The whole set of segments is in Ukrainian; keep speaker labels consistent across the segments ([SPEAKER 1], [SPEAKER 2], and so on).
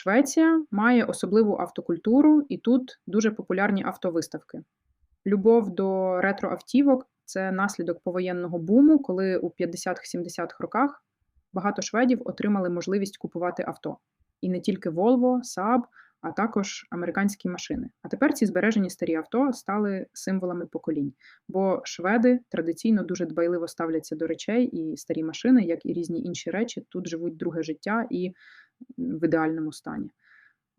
[SPEAKER 1] Швеція має особливу автокультуру, і тут дуже популярні автовиставки. Любов до ретроавтівок це наслідок повоєнного буму, коли у 50-70-х роках багато шведів отримали можливість купувати авто. І не тільки Volvo, Saab, а також американські машини. А тепер ці збережені старі авто стали символами поколінь, бо шведи традиційно дуже дбайливо ставляться до речей, і старі машини, як і різні інші речі, тут живуть друге життя і в ідеальному стані.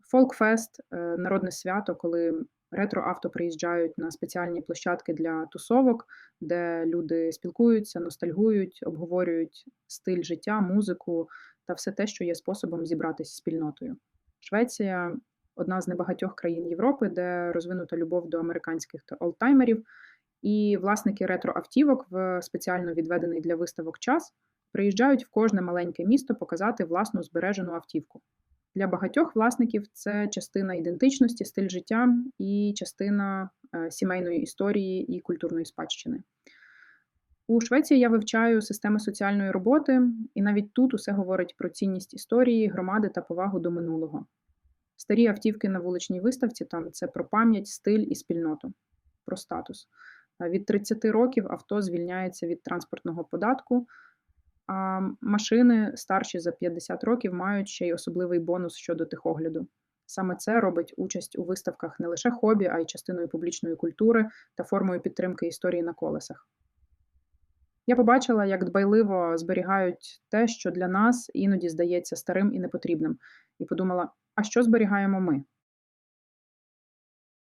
[SPEAKER 1] Фолкфест народне свято, коли ретро-авто приїжджають на спеціальні площадки для тусовок, де люди спілкуються, ностальгують, обговорюють стиль життя, музику та все те, що є способом зібратися спільнотою. Швеція одна з небагатьох країн Європи, де розвинута любов до американських та олдтаймерів, і власники ретро-автівок в спеціально відведений для виставок час приїжджають в кожне маленьке місто показати власну збережену автівку. Для багатьох власників це частина ідентичності, стиль життя і частина е, сімейної історії і культурної спадщини. У Швеції я вивчаю системи соціальної роботи, і навіть тут усе говорить про цінність історії, громади та повагу до минулого. Старі автівки на вуличній виставці там це про пам'ять, стиль і спільноту, про статус. Від 30 років авто звільняється від транспортного податку, а машини старші за 50 років мають ще й особливий бонус щодо тихогляду. Саме це робить участь у виставках не лише хобі, а й частиною публічної культури та формою підтримки історії на колесах. Я побачила, як дбайливо зберігають те, що для нас іноді здається старим і непотрібним, і подумала: а що зберігаємо ми?